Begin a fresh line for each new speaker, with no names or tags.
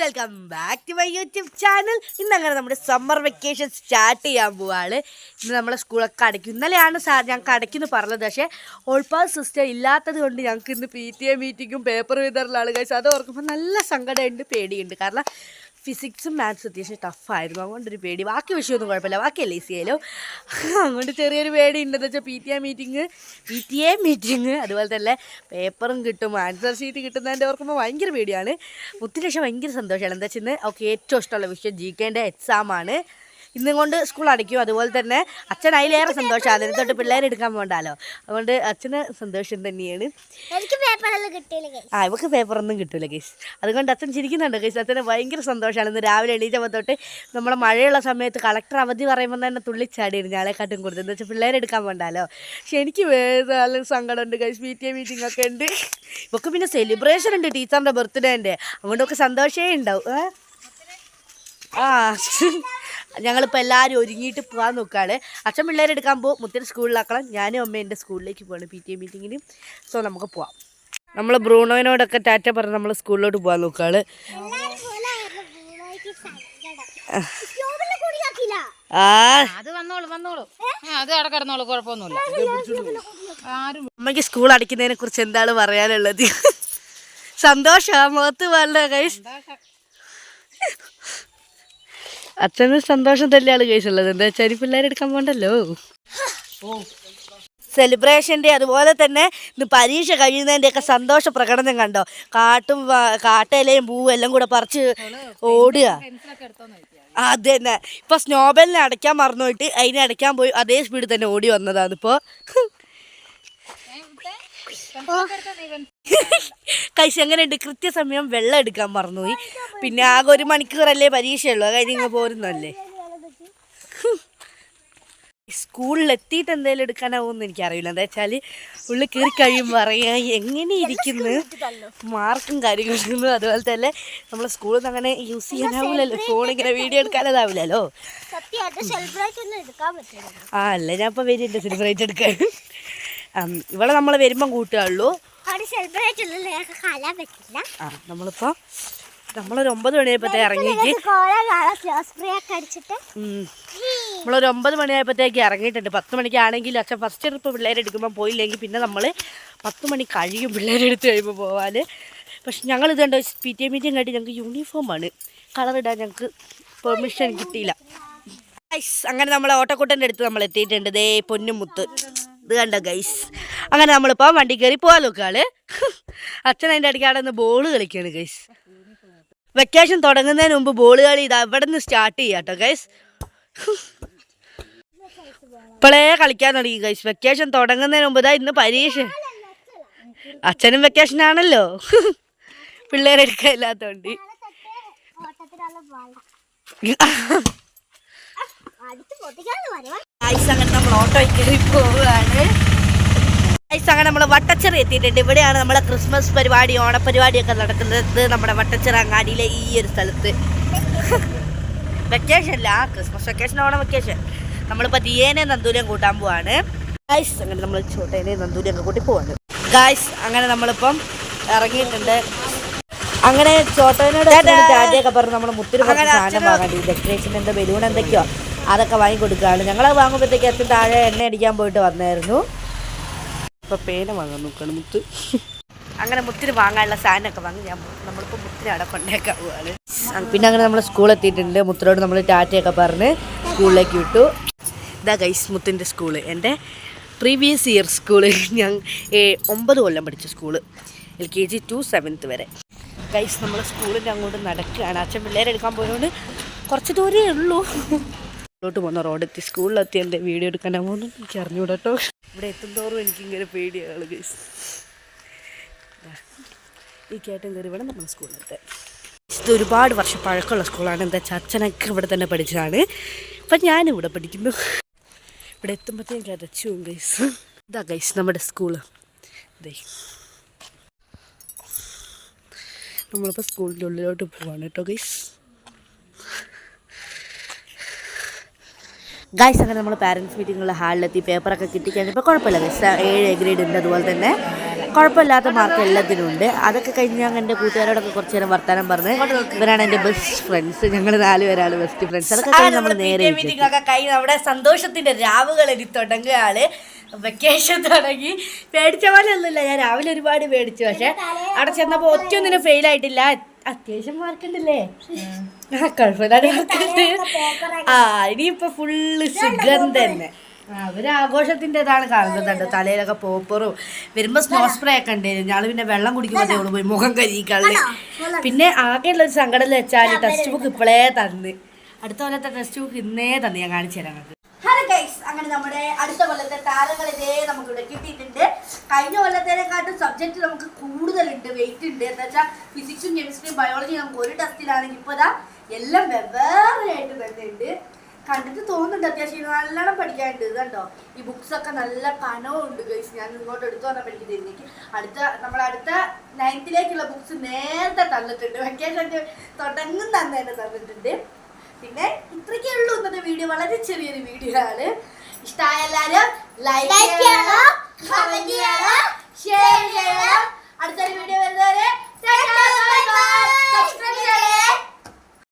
Welcome back to my YouTube channel ഇന്ന് അങ്ങനെ നമ്മുടെ സമ്മർ വെക്കേഷൻ സ്റ്റാർട്ട് ചെയ്യാൻ പോവാണ്. ഇന്ന് നമ്മളെ സ്കൂളൊക്കെ അടയ്ക്കും. ഇന്നലെയാണ് സാർ ഞാൻ അടയ്ക്കുന്നു പറഞ്ഞത്. പക്ഷേ ഓൾപാസ് സിസ്റ്റം ഇല്ലാത്തത് കൊണ്ട് ഞങ്ങൾക്ക് ഇന്ന് പി ടി എ മീറ്റിങ്ങും പേപ്പർ വിതറലാണ് ഗൈസ് അത് ഓർക്കുമ്പോൾ നല്ല സങ്കടമുണ്ട് പേടിയുണ്ട്. കാരണം ഫിസിക്സും മാത്സും അത്യാവശ്യം ടഫായിരുന്നു അതുകൊണ്ടൊരു പേടി. ബാക്കി വിഷയമൊന്നും കുഴപ്പമില്ല. ബാക്കിയല്ലേ ആയാലും അതുകൊണ്ട് ചെറിയൊരു പേടി ഉണ്ടെന്ന് വെച്ചാൽ P T A meeting P T A meeting അതുപോലെ തന്നെ പേപ്പറും കിട്ടും. ആൻസർ ഷീറ്റ് കിട്ടുന്നതിന്റെ ഓർക്കുമ്പോൾ ഭയങ്കര പേടിയാണ്. മുത്തിന് പക്ഷേ ഭയങ്കര സന്തോഷമാണ്. എന്താ വെച്ചാൽ ഓക്കെ ഏറ്റവും ഇഷ്ടമുള്ള വിഷയം ജി കെന്റെ എക്സാമാണ് ഇന്നും കൊണ്ട് സ്കൂൾ അടയ്ക്കും. അതുപോലെ തന്നെ അച്ഛൻ അതിലേറെ സന്തോഷമാണ് അതിന് തൊട്ട് പിള്ളേരെ എടുക്കാൻ പോകണ്ടല്ലോ. അതുകൊണ്ട് അച്ഛന് സന്തോഷം തന്നെയാണ്. ആ ഇവക്ക് പേപ്പറൊന്നും കിട്ടൂല കേസ് അതുകൊണ്ട് അച്ഛൻ ചിരിക്കുന്നുണ്ട് കേസ് അച്ഛന് ഭയങ്കര സന്തോഷമാണ്. ഇന്ന് രാവിലെ എണീറ്റപ്പോൾ തൊട്ട് നമ്മളെ മഴയുള്ള സമയത്ത് കളക്ടർ അവധി പറയുമ്പോൾ തന്നെ തുള്ളിച്ചാടിയിരുന്നു ഞാളെക്കാട്ടും കൂടുതൽ. എന്ന് വെച്ചാൽ പിള്ളേരെ എടുക്കാൻ പോകണ്ടല്ലോ. പക്ഷെ എനിക്ക് വേറെ നല്ല സങ്കടമുണ്ട് case P T A meeting ഒക്കെ ഉണ്ട്. ഇവക്ക് പിന്നെ സെലിബ്രേഷൻ ഉണ്ട് ടീച്ചറിന്റെ ബർത്ത്ഡേന്റെ അതുകൊണ്ടൊക്കെ സന്തോഷമേ ഉണ്ടാവും. ആ. ഞങ്ങളിപ്പോൾ എല്ലാവരും ഒരുങ്ങിയിട്ട് പോകാൻ നോക്കുകയാണ് അച്ഛൻ പിള്ളേരെ എടുക്കാൻ പോകും. മുത്തൻ സ്കൂളിലാക്കണം. ഞാനും അമ്മ എന്റെ സ്കൂളിലേക്ക് പോകണം പി ടി എ മീറ്റിങ്ങിന്. സോ നമുക്ക് പോവാം. നമ്മൾ ബ്രൂണോയിനോടൊക്കെ ടാറ്റ പറഞ്ഞ് നമ്മൾ സ്കൂളിലോട്ട് പോകാൻ നോക്കുകയാണ് അമ്മയ്ക്ക് സ്കൂൾ അടിക്കുന്നതിനെ കുറിച്ച് എന്താണ് പറയാനുള്ളത്? സന്തോഷ മുഖത്ത് വല്ല കൈസ് അച്ഛന് സന്തോഷം തന്നെയാണ് കഴിച്ചുള്ളത് എന്താ വെച്ചാൽ പിള്ളേരെടുക്കാൻ പോണ്ടല്ലോ? സെലിബ്രേഷന്റെ അതുപോലെ തന്നെ ഇന്ന് പരീക്ഷ കഴിയുന്നതിന്റെയൊക്കെ സന്തോഷ പ്രകടനം കണ്ടോ? കാട്ടും കാട്ടയിലയും പൂവും എല്ലാം കൂടെ പറിച്ച് ഓടുക. അത് തന്നെ. ഇപ്പൊ സ്നോബലിനെ അടയ്ക്കാൻ മറന്നു പോയിട്ട് അതിനെ അടയ്ക്കാൻ പോയി അതേ സ്പീഡിൽ തന്നെ ഓടി വന്നതാണ് ഇപ്പോ. കൈസ് എങ്ങനെയുണ്ട് കൃത്യസമയം വെള്ളം എടുക്കാൻ മറന്നുപോയി. പിന്നെ ആകെ ഒരു മണിക്കൂറല്ലേ പരീക്ഷയുള്ളൂ. അത് കഴിഞ്ഞ് ഇങ്ങ് പോരുന്നല്ലേ സ്കൂളിൽ എത്തിയിട്ട് എന്തെങ്കിലും എടുക്കാനാവുമെന്ന് എനിക്കറിയില്ല. എന്താ വെച്ചാൽ ഉള്ളിൽ കയറി കഴിയുമ്പോൾ അറിയാം എങ്ങനെ ഇരിക്കുന്നു മാർക്കും കാര്യങ്ങളും അതുപോലെ തന്നെ നമ്മൾ സ്കൂളിൽ നിന്ന് അങ്ങനെ യൂസ് ചെയ്യാനാവില്ലല്ലോ ഫോൺ ഇങ്ങനെ വീഡിയോ എടുക്കാനതാവില്ലല്ലോ ആ അല്ല ഞാൻ ഇപ്പോൾ വരുന്നുണ്ട് സെലിബ്രേറ്റ് എടുക്കാൻ. ഉം, ഇവിടെ നമ്മൾ വരുമ്പം കൂട്ടുകയുള്ളൂ. ആ നമ്മളിപ്പോൾ നമ്മളൊരു ഒമ്പത് മണിയായപ്പോഴത്തേ ഇറങ്ങിയിട്ട്. നമ്മളൊരു ഒമ്പത് മണിയായപ്പോഴത്തേക്ക് ഇറങ്ങിയിട്ടുണ്ട്. പത്ത് മണിക്കാണെങ്കിൽ അച്ഛൻ ഫസ്റ്റ് ട്രിപ്പ് പിള്ളേരെ എടുക്കുമ്പോൾ പോയില്ലെങ്കിൽ പിന്നെ നമ്മൾ പത്ത് മണി കഴിയും പിള്ളേരെ എടുത്ത് കഴിയുമ്പോൾ പോകാൻ പക്ഷെ ഞങ്ങൾ ഇത് കണ്ടോ പി ടി എ മീറ്റിംഗ് കാട്ടി ഞങ്ങൾക്ക് യൂണിഫോമാണ് കളർ ഇടാൻ ഞങ്ങൾക്ക് പെർമിഷൻ കിട്ടിയില്ല. അങ്ങനെ നമ്മളെ ഓട്ടക്കൂട്ടന്റെ അടുത്ത് നമ്മൾ എത്തിയിട്ടുണ്ട്. ദേ പൊന്നുമുത്ത്. ഇത് കണ്ടോ ഗൈസ് അങ്ങനെ നമ്മളിപ്പോൾ വണ്ടി കയറി പോകാൻ നോക്കാൾ അച്ഛൻ അതിന്റെ ഇടയ്ക്ക് അവിടെ നിന്ന് ബോൾ കളിക്കുകയാണ് ഗൈസ് വെക്കേഷൻ തുടങ്ങുന്നതിന് മുമ്പ് ബോൾ കളി ഇത് അവിടെ നിന്ന് സ്റ്റാർട്ട് ചെയ്യാം കേട്ടോ ഗൈസ് ഇപ്പോഴേ കളിക്കാൻ തുടങ്ങി ഗൈസ് വെക്കേഷൻ തുടങ്ങുന്നതിന് മുമ്പ് ഇതാ ഇന്ന് പരീക്ഷ. അച്ഛനും വെക്കേഷൻ ആണല്ലോ. പിള്ളേരെ ഇല്ലാത്തോണ്ട്.
ഗൈസ് ബോള അടുത്ത് പൊട്ടിക്കാന്ന് പറയുവാ
അങ്ങനെ നമ്മൾ ഓട്ടോ കയറി പോവുകയാണ്. അങ്ങനെ നമ്മൾ വട്ടച്ചിറ എത്തിയിട്ടുണ്ട്. ഇവിടെയാണ് നമ്മളെ ക്രിസ്മസ് പരിപാടി ഓണപ്പരിപാടിയൊക്കെ നടക്കുന്നത് നമ്മുടെ വട്ടച്ചിറ അങ്ങാടിയിലെ ഈ ഒരു സ്ഥലത്ത്. വെക്കേഷൻ അല്ല ക്രിസ്മസ് വെക്കേഷൻ ഓണം വെക്കേഷൻ നമ്മളിപ്പോൾ ദിയേനെ നന്ദൂരം കൂട്ടാൻ പോവാണ്. ഗായ്സ് അങ്ങനെ നമ്മൾ ചോട്ടേനെ നന്ദൂരം ഒക്കെ കൂട്ടി പോവാണ്. ഗായ്സ് അങ്ങനെ നമ്മളിപ്പം ഇറങ്ങിയിട്ടുണ്ട്. അങ്ങനെ ചോട്ടേനോട് ഒക്കെ പറഞ്ഞ് നമ്മൾ മുത്തിരി സാധനം വാങ്ങാണ്ടി ഡെക്കറേഷൻ എന്താ ബലൂൺ എന്തൊക്കെയോ. അതൊക്കെ വാങ്ങി കൊടുക്കുകയാണ് ഞങ്ങൾ വാങ്ങുമ്പോഴത്തേക്ക് എത്തി താഴെ എണ്ണ അടിക്കാൻ പോയിട്ട് വന്നായിരുന്നു. ഇപ്പൊ പേന വാങ്ങാൻ നോക്കാണ് മുത്ത്. അങ്ങനെ മുത്തിന് വാങ്ങാനുള്ള സാധനമൊക്കെ വാങ്ങി ഞാൻ നമ്മളിപ്പോൾ മുത്തിന് അവിടെ കൊണ്ടേക്കാൻ പോവാണ്. പിന്നെ അങ്ങനെ നമ്മൾ സ്കൂളിൽ എത്തിയിട്ടുണ്ട്. മുത്തിനോട് നമ്മൾ ടാറ്റയൊക്കെ പറഞ്ഞ് സ്കൂളിലേക്ക് വിട്ടു. ഇതാ ഗൈസ് മുത്തിന്റെ സ്കൂൾ എന്റെ പ്രീവിയസ് ഇയർ സ്കൂൾ ഞാൻ ഒമ്പത് കൊല്ലം പഠിച്ച school L K G to seventh വരെ. ഗൈസ് നമ്മൾ സ്കൂളിന്റെ അങ്ങോട്ട് നടക്കുകയാണ്. അച്ഛൻ പിള്ളേരെടുക്കാൻ പോയതുകൊണ്ട് കുറച്ച് ദൂരമേ ഉള്ളൂ. ോട്ട് പോകുന്ന റോഡെത്തി. സ്കൂളിലെത്തി എന്റെ വീഡിയോ എടുക്കാൻ പോകുന്നു എനിക്ക് അറിഞ്ഞൂടാ കേട്ടോ ഇവിടെ എത്തുന്നതോറും എനിക്ക് ഇങ്ങനെ പേടിയാണ് ഗൈസ് ഈ കയറ്റം കയറി വേണം നമ്മുടെ സ്കൂളിലെത്താൻ. ഇത് ഒരുപാട് വർഷം പഴക്കമുള്ള സ്കൂളാണ്. എന്താ വെച്ചാൽ അച്ഛനൊക്കെ ഇവിടെ തന്നെ പഠിച്ചതാണ്. അപ്പം ഞാനിവിടെ പഠിക്കുന്നു. ഇവിടെ എത്തുമ്പോഴത്തേക്ക് അരച്ചു ഗൈസ് ഇതാ ഗൈസ് നമ്മുടെ സ്കൂൾ. ഇതേ നമ്മളിപ്പോൾ സ്കൂളിന്റെ ഉള്ളിലോട്ട് പോവാണ് കേട്ടോ ഗൈസ്
ഗൈസ് അങ്ങനെ നമ്മൾ പാരൻസ് മീറ്റിംഗുള്ള ഹാളിലെത്തി പേപ്പറൊക്കെ കിട്ടിക്കഴിഞ്ഞപ്പോൾ കുഴപ്പമില്ല. ഗൈസ് ഏഴ് ഗ്രേഡ് ഉണ്ട് അതുപോലെ തന്നെ. കുഴപ്പമില്ലാത്ത മാർക്ക് എല്ലാത്തിനും ഉണ്ട്. അതൊക്കെ കഴിഞ്ഞ് ഞങ്ങൾ എന്റെ കൂട്ടുകാരോടൊക്കെ കുറച്ച് നേരം വർത്താനം പറഞ്ഞ് ഇവരാണ് എന്റെ ബെസ്റ്റ് ഫ്രണ്ട്സ് ഞങ്ങൾ നാല് പേരാണ് ബെസ്റ്റ് ഫ്രണ്ട്സ് അതൊക്കെ കഴിഞ്ഞ് നമ്മൾ നേരെ
മീറ്റിംഗൊക്കെ കഴിഞ്ഞ് നമ്മുടെ സന്തോഷത്തിന്റെ രാവുകൾ ഇനി തുടങ്ങുകയാണ് വെക്കേഷൻ തുടങ്ങി. പേടിച്ച പോലെ ഒന്നുമില്ല. ഞാൻ രാവിലെ ഒരുപാട് പേടിച്ചു. പക്ഷേ അവിടെ ചെന്നപ്പോൾ ഒറ്റയൊന്നിനും ഫെയിൽ ആയിട്ടില്ല. അത്യാവശ്യം മാർക്കുണ്ടല്ലേ? ആ കുഴപ്പമില്ലാതെ മാർക്കുണ്ട്. ആ ഇനിയിപ്പോ ഫുള്ള് സുഖം തന്നെ. അവർ ഒരു ആഘോഷത്തിന്റെതാണ് കാണുന്നത് കേട്ടോ തലയിലൊക്കെ പോപ്പറും. വരുമ്പോ സ്നോ സ്പ്രേ ഒക്കെ ഉണ്ടായിരുന്നു ഞങ്ങൾ പിന്നെ വെള്ളം കുടിക്കുമ്പോഴത്തേ ഉള്ളൂ പോയി മുഖം കഴുകിക്കളി പിന്നെ ആകെയുള്ള ഒരു സങ്കടം വെച്ചാൽ വെച്ചാൽ ടെക്സ്റ്റ് ബുക്ക് ഇപ്പോഴേ തന്ന്. അടുത്ത കൊല്ലത്തെ ടെക്സ്റ്റ് ബുക്ക് ഇന്നേ തന്നെ ഞാൻ കാണിച്ചു തരാം അങ്ങനെ നമ്മുടെ അടുത്ത കൊല്ലത്തെ താരങ്ങൾ ഇതേ നമുക്ക് ഇവിടെ കിട്ടിയിട്ടുണ്ട്. കഴിഞ്ഞ കൊല്ലത്തേനെക്കാട്ടും സബ്ജക്റ്റ് നമുക്ക് കൂടുതലുണ്ട് വെയിറ്റ് ഉണ്ട്. എന്താ വെച്ചാൽ ഫിസിക്സും കെമിസ്ട്രിയും ബയോളജിയും നമുക്ക് ഒരു ടെസ്റ്റിലാണെങ്കിൽ ഇപ്പോൾ ഇതാ എല്ലാം വെവ്വേറെ ആയിട്ട് തന്നെ ഉണ്ട് കണ്ടിട്ട് തോന്നുന്നുണ്ട് അത്യാവശ്യം നല്ലോണം പഠിക്കാനുണ്ട്. ഇത് കണ്ടോ? ഈ ബുക്സ് ഒക്കെ നല്ല കനവുണ്ട് ഗൈസ് ഞാൻ ഇങ്ങോട്ട് എടുത്തു വന്നാൽ തരുന്നേക്ക് അടുത്ത നമ്മൾ അടുത്ത നയൻത്തിലേക്കുള്ള ബുക്സ് നേരത്തെ തന്നിട്ടുണ്ട്. വെക്കേഷൻ തുടങ്ങുന്ന തന്നെ തന്നിട്ടുണ്ട്. പിന്നെ ഇത്രയ്ക്കേ ഉള്ളൂ ഇന്നത്തെ വീഡിയോ വളരെ ചെറിയൊരു വീഡിയോ ആണ്. ഇഷ്ടമായ എല്ലാവരും ലൈക്ക് ചെയ്യണം കമന്റ് ചെയ്യണം ഷെയർ ചെയ്യണം. അടുത്തൊരു വീഡിയോ വരുന്നവരെ സബ്സ്ക്രൈബ് ചെയ്യണേ.